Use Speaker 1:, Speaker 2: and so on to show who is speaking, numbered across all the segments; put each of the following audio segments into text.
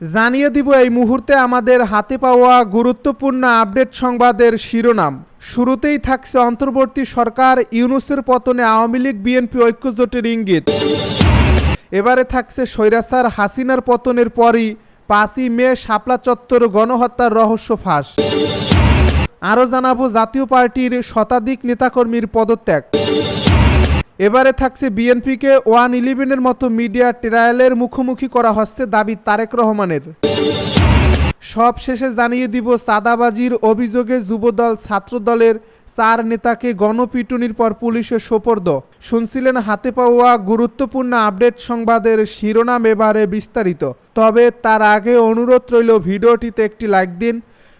Speaker 1: জানিয়ে দিব এই মুহূর্তে আমাদের হাতে পাওয়া গুরুত্বপূর্ণ আপডেট সংবাদের শিরোনাম। শুরুতেই থাকছে অন্তর্বর্তী সরকার ইউনুসের পতনে আওয়ামী লীগ, বিএনপি ঐক্যজোটের ইঙ্গিত। এবারে থাকছে স্বৈরাচার হাসিনার পতনের পরই পাঁচই মে শাপলা চত্বর গণহত্যার রহস্য ফাঁস। আরও জানাব জাতীয় পার্টির শতাধিক নেতাকর্মীর পদত্যাগ। এবারে থাকছে বিএনপিকে ওয়ান ইলেভেনের মতো মিডিয়া ট্রায়ালের মুখোমুখি করা হচ্ছে দাবি তারেক রহমানের। সব শেষে জানিয়ে দিব সাদাবাজির অভিযোগে যুবদল ছাত্রদলের চার নেতাকে গণপিটুনির পর পুলিশের সোপর্দ। শুনছিলেন হাতে পাওয়া গুরুত্বপূর্ণ আপডেট সংবাদের শিরোনাম এবারে বিস্তারিত। তবে তার আগে অনুরোধ রইল ভিডিওটিতে একটি লাইক দিন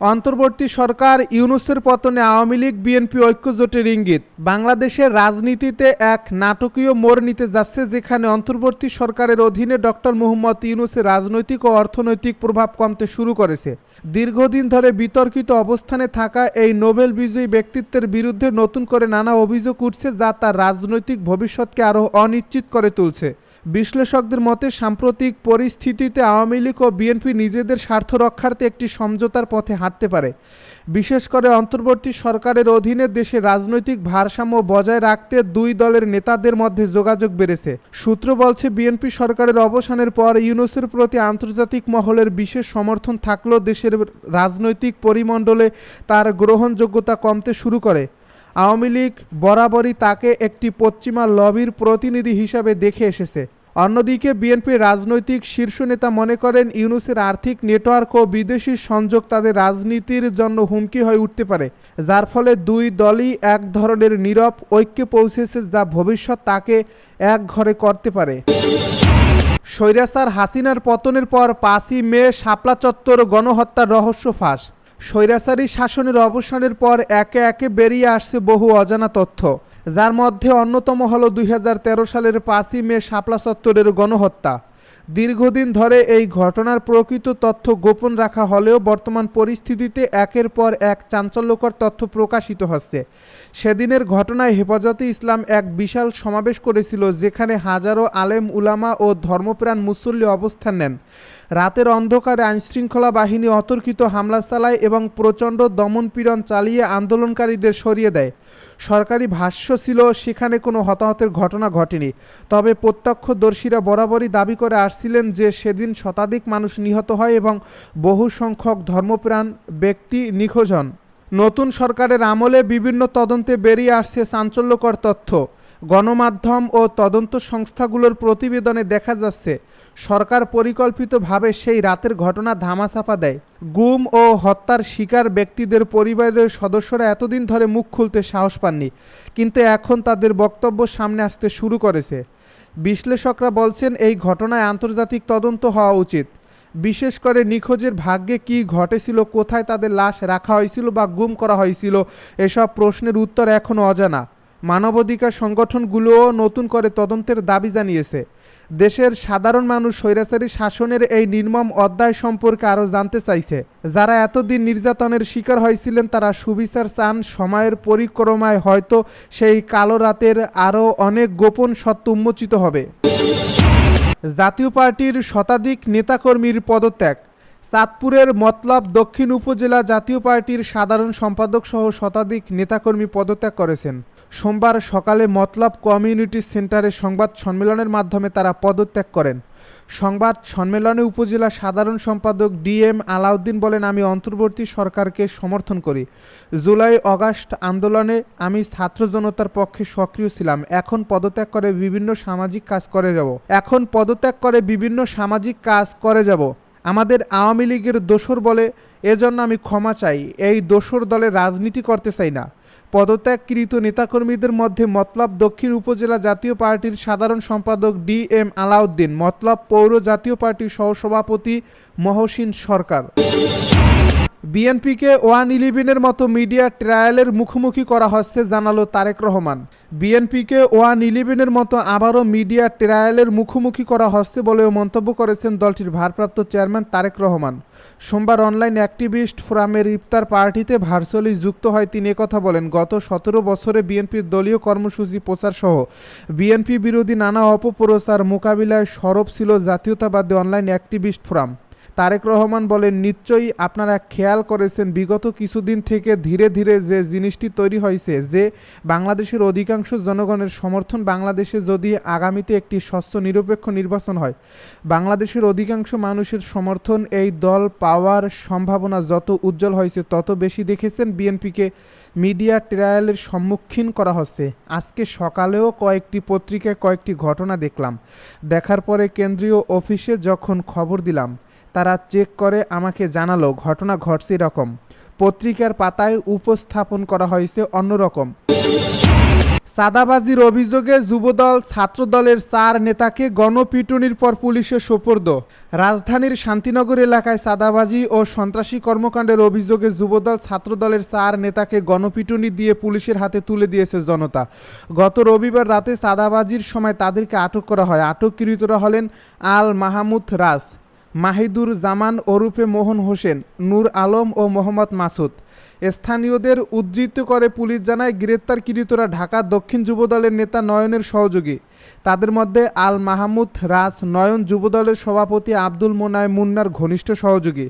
Speaker 1: অন্তর্বর্তী সরকার ইউনুসের পতনে আওয়ামী লীগ, বিএনপি ঐক্যজোটের ইঙ্গিত বাংলাদেশের রাজনীতিতে এক নাটকীয় মোড় নিতে যাচ্ছে যেখানে অন্তর্বর্তী সরকারের অধীনে ডক্টর মুহম্মদ ইউনুসের রাজনৈতিক ও অর্থনৈতিক প্রভাব কমতে শুরু করেছে। দীর্ঘদিন ধরে বিতর্কিত অবস্থানে থাকা এই নোবেল বিজয়ী ব্যক্তিত্বের বিরুদ্ধে নতুন করে নানা অভিযোগ উঠছে যা তার রাজনৈতিক ভবিষ্যৎকে আরও অনিশ্চিত করে তুলছে। বিশ্লেষকদের মতে, সাম্প্রতিক পরিস্থিতিতে আওয়ামী লীগ ও বিএনপি নিজেদের স্বার্থ রক্ষার্থে একটি সমঝোতার পথে হাঁটতে পারে। বিশেষ করে অন্তর্বর্তী সরকারের অধীনে দেশে রাজনৈতিক ভারসাম্য বজায় রাখতে দুই দলের নেতাদের মধ্যে যোগাযোগ বেড়েছে। সূত্র বলছে, বিএনপি সরকারের অবসানের পর ইউনুসের প্রতি আন্তর্জাতিক মহলের বিশেষ সমর্থন থাকলেও দেশের রাজনৈতিক পরিমণ্ডলে তার গ্রহণযোগ্যতা কমতে শুরু করে। আওয়ামী লীগ বরাবরই তাকে একটি পশ্চিমা লবির প্রতিনিধি হিসাবে দেখে এসেছে। অন্যদিকে বিএনপির রাজনৈতিক শীর্ষ নেতা মনে করেন ইউনুসের আর্থিক নেটওয়ার্ক ও বিদেশি সংযোগ তাদের রাজনীতির জন্য হুমকি হয়ে উঠতে পারে, যার ফলে দুই দলই এক ধরনের নীরব ঐক্যে পৌঁছেছে যা ভবিষ্যৎ তাকে এক ঘরে করতে পারে। স্বৈরাচার হাসিনার পতনের পর পাঁচই মে শাপলা চত্বর গণহত্যার রহস্য ফাঁস। স্বৈরাচারী শাসনের অবসানের পর একে একে বেরিয়ে আসছে বহু অজানা তথ্য। যার মধ্যে অন্যতম হল দুই হাজার তেরো সালের পাঁচই মে শাপলা চত্বরের গণহত্যা। দীর্ঘদিন ধরে এই ঘটনার প্রকৃত তথ্য গোপন রাখা হলেও বর্তমান পরিস্থিতিতে একের পর এক চাঞ্চল্যকর তথ্য প্রকাশিত হচ্ছে। সেদিনের ঘটনায় হেফাজতে ইসলাম এক বিশাল সমাবেশ করেছিল যেখানে হাজারো আলেম, উলামা ও ধর্মপ্রাণ মুসল্লি অবস্থান নেন। রাতের অন্ধকারে আইনশৃঙ্খলা বাহিনী অতর্কিত হামলা চালায় এবং প্রচণ্ড দমনপীড়ন চালিয়ে আন্দোলনকারীদের সরিয়ে দেয়। সরকারি ভাষ্য ছিল, সেখানে কোনো হতাহতের ঘটনা ঘটেনি, তবে প্রত্যক্ষদর্শীরা বরাবরই দাবি করে আসছিলেন যে সেদিন শতাধিক মানুষ নিহত হয় এবং বহু সংখ্যক ধর্মপ্রাণ ব্যক্তি নিখোঁজ হন। নতুন সরকারের আমলে বিভিন্ন তদন্তে বেরিয়ে আসছে চাঞ্চল্যকর তথ্য। গণমাধ্যম ও তদন্ত সংস্থাগুলোর প্রতিবেদনে দেখা যাচ্ছে, সরকার পরিকল্পিতভাবে সেই রাতের ঘটনা ধামাচাপা দেয়। গুম ও হত্যার শিকার ব্যক্তিদের পরিবারের সদস্যরা এতদিন ধরে মুখ খুলতে সাহস পাননি, কিন্তু এখন তাদের বক্তব্য সামনে আসতে শুরু করেছে। বিশ্লেষকরা বলছেন, এই ঘটনায় আন্তর্জাতিক তদন্ত হওয়া উচিত। বিশেষ করে নিখোঁজের ভাগ্যে কি ঘটেছিল, কোথায় তাদের লাশ রাখা হয়েছিল বা গুম করা হয়েছিল, এসব প্রশ্নের উত্তর এখনও অজানা। মানবাধিকার সংগঠনগুলোও নতুন করে তদন্তের দাবি জানিয়েছে। দেশের সাধারণ মানুষ স্বৈরাচারী শাসনের এই নির্মম অধ্যায় সম্পর্কে আরও জানতে চাইছে। যারা এতদিন নির্যাতনের শিকার হয়েছিলেন, তারা সুবিচার চান, সময়ের পরিক্রমায় হয়তো সেই কালো রাতের আরও অনেক গোপন সত্য উন্মোচিত হবে। জাতীয় পার্টির শতাধিক নেতাকর্মীর পদত্যাগ। চাঁদপুরের মতলব দক্ষিণ উপজেলা জাতীয় পার্টির সাধারণ সম্পাদক সহ শতাধিক নেতাকর্মী পদত্যাগ করেছেন। সোমবার সকালে মতলব কমিউনিটি সেন্টারে সংবাদ সম্মেলনের মাধ্যমে তারা পদত্যাগ করেন। সংবাদ সম্মেলনে উপজেলা সাধারণ সম্পাদক ডিএম আলাউদ্দিন বলেন, আমি অন্তর্বর্তী সরকারকে সমর্থন করি। জুলাই অগাস্ট আন্দোলনে আমি ছাত্র জনতার পক্ষে সক্রিয় ছিলাম। এখন পদত্যাগ করে বিভিন্ন সামাজিক কাজ করে যাব। এখন পদত্যাগ করে বিভিন্ন সামাজিক কাজ করে যাব। আমাদের আওয়ামী লীগের দোসর বলে, এজন্য আমি ক্ষমা চাই। এই দোসর দলে রাজনীতি করতে চাই না। পদত্যাগকৃত নেতাকর্মীদের মধ্যে মতলব দক্ষিণ উপজেলা জাতীয় পার্টির সাধারণ সম্পাদক ডি এম আলাউদ্দিন, মতলব পৌর জাতীয় পার্টির সহসভাপতি মহসিন সরকার। বিএনপিকে ওয়ান ইলেভেনের মতো মিডিয়া ট্রায়ালের মুখোমুখি করা হচ্ছে, জানালো তারেক রহমান। বিএনপিকে ওয়ান ইলেভেনের মতো আবারও মিডিয়া ট্রায়ালের মুখোমুখি করা হচ্ছে বলেও মন্তব্য করেছেন দলটির ভারপ্রাপ্ত চেয়ারম্যান তারেক রহমান। সোমবার অনলাইন অ্যাক্টিভিস্ট ফোরামের ইফতার পার্টিতে ভার্চুয়ালি যুক্ত হয় তিনি কথা বলেন, গত সতেরো বছরে বিএনপির দলীয় কর্মসূচি প্রচার সহ বিএনপি বিরোধী নানা অপপ্রচার মোকাবিলায় সরব ছিল জাতীয়তাবাদী online activist forum. Tarique Rahman বলেন, নিশ্চয়ই আপনারা খেয়াল করেছেন, বিগত কিছুদিন থেকে ধীরে ধীরে যে জিনিসটি তৈরি হয়েছে, যে বাংলাদেশের অধিকাংশ জনগণের সমর্থন বাংলাদেশে যদি আগামীতে একটি স্বচ্ছ নিরপেক্ষ নির্বাচন হয়, বাংলাদেশের অধিকাংশ মানুষের সমর্থন এই দল পাওয়ার সম্ভাবনা যত উজ্জ্বল হয়েছে, তত বেশি দেখেছেন বিএনপিকে মিডিয়া ট্রায়ালের সম্মুখীন করা হচ্ছে। আজকে সকালেও কয়েকটি পত্রিকায় কয়েকটি ঘটনা দেখলাম। দেখার পরে কেন্দ্রীয় অফিসে যখন খবর দিলাম তারা চেক করে, আমাকে জানালো, ঘটনা ঘটছে এরকম। পত্রিকার পাতায় উপস্থাপন করা হয়েছে অন্যরকম। সাদাবাজির অভিযোগে যুবদল ছাত্রদলের চার নেতাকে গণপিটুনির পর পুলিশে সোপর্দ। রাজধানীর শান্তিনগর এলাকায় সাদাবাজি ও সন্ত্রাসী কর্মকাণ্ডের অভিযোগে যুবদল ছাত্রদলের চার নেতাকে গণপিটুনি দিয়ে পুলিশের হাতে তুলে দিয়েছে জনতা। গত রবিবার রাতে সাদাবাজির সময় তাদেরকে আটক করা হয়। আটককৃতরা হলেন আল মাহমুদ রাজ। মাহিদুর জামান ওরুফে মোহন হোসেন, নূর আলম ও মোহাম্মদ মাসুদ। স্থানীয়দের উজ্জীবিত করে পুলিশ জানায়, গ্রেপ্তারকৃতরা ঢাকা দক্ষিণ যুবদলের নেতা নয়নের সহযোগী। তাদের মধ্যে আল মাহমুদ রাজ নয়ন যুবদলের সভাপতি আব্দুল মোনায় মুন্নার ঘনিষ্ঠ সহযোগী।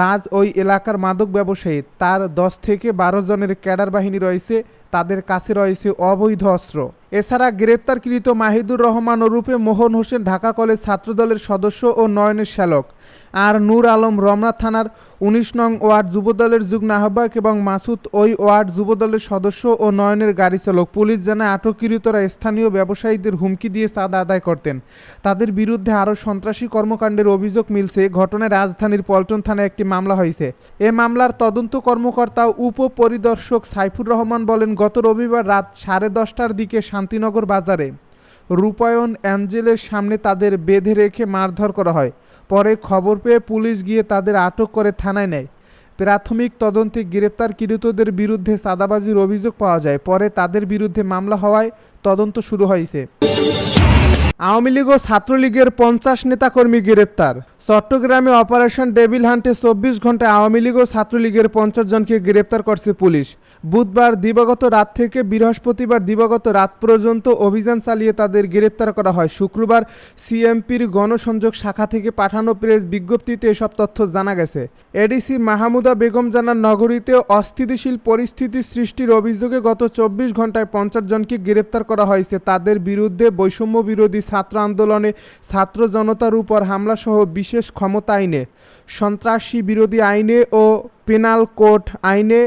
Speaker 1: রাজ ওই এলাকার মাদক ব্যবসায়ী। তার দশ থেকে বারো জনের ক্যাডার বাহিনী রয়েছে, তাদের কাছে রয়েছে অবৈধ অস্ত্র। এছাড়া গ্রেপ্তারকৃত মাহিদুর রহমান ওরূপে মোহন হোসেন ঢাকা কলেজ ছাত্রদলের সদস্য ও নয়নের শ্যালক। আর নূর আলম রমনা থানার উনিশ নং ওয়ার্ড যুবদলের যুগ্ম আহ্বায়ক এবং মাসুদ ওই ওয়ার্ড যুবদলের সদস্য ও নয়নের গাড়ি চালক। পুলিশ জানায়, আটককৃতরা স্থানীয় ব্যবসায়ীদের হুমকি দিয়ে চাঁদা আদায় করতেন। তাদের বিরুদ্ধে আরও সন্ত্রাসী কর্মকাণ্ডের অভিযোগ মিলছে। ঘটনায় রাজধানীর পল্টন থানায় একটি মামলা হয়েছে। এ মামলার তদন্ত কর্মকর্তা উপপরিদর্শক সাইফুর রহমান বলেন, গত রবিবার রাত সাড়ে দশটার দিকে শান্তিনগর বাজারে। রূপায়ণ অ্যাঞ্জেলের সামনে তাদের বেঁধে রেখে মারধর করা হয়। পরে খবর পেয়ে পুলিশ গিয়ে তাদের আটক করে থানায় নেয়। প্রাথমিক তদন্তে গ্রেপ্তারকৃতদের বিরুদ্ধে সাদাবাজির অভিযোগ পাওয়া যায়। পরে তাদের বিরুদ্ধে মামলা হওয়ায় তদন্ত শুরু হয়েছে। আওয়ামী লীগ ও ছাত্রলীগের পঞ্চাশ নেতাকর্মী গ্রেপ্তার। চট্টগ্রামে অপারেশন ডেভিল হান্টে চব্বিশ ঘন্টায় আওয়ামী লীগ ও ছাত্রলীগের পঞ্চাশ জনকে গ্রেপ্তার করছে পুলিশ। বুধবার দিবাগত রাত থেকে বৃহস্পতিবার দিবাগত রাত পর্যন্ত অভিযান চালিয়ে তাদের গ্রেপ্তার করা হয়। শুক্রবার সিএমপির গণসংযোগ শাখা থেকে পাঠানো প্রেস বিজ্ঞপ্তিতে এসব তথ্য জানা গেছে। এডিসি মাহমুদা বেগম জানান, নগরীতে অস্থিতিশীল পরিস্থিতি সৃষ্টির অভিযোগে গত চব্বিশ ঘন্টায় পঞ্চাশ জনকে গ্রেপ্তার করা হয়েছে। তাদের বিরুদ্ধে বৈষম্য বিরোধী ছাত্র আন্দোলনে ছাত্র জনতার উপর হামলাসহ বিশেষ ক্ষমতা আইনে। সন্ত্রাসী বিরোধী আইনে ও পেনাল কোর্ট আইনে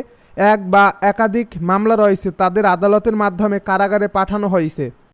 Speaker 1: এক বা একাধিক মামলা রয়েছে, তাদের আদালতের মাধ্যমে কারাগারে পাঠানো হয়েছে।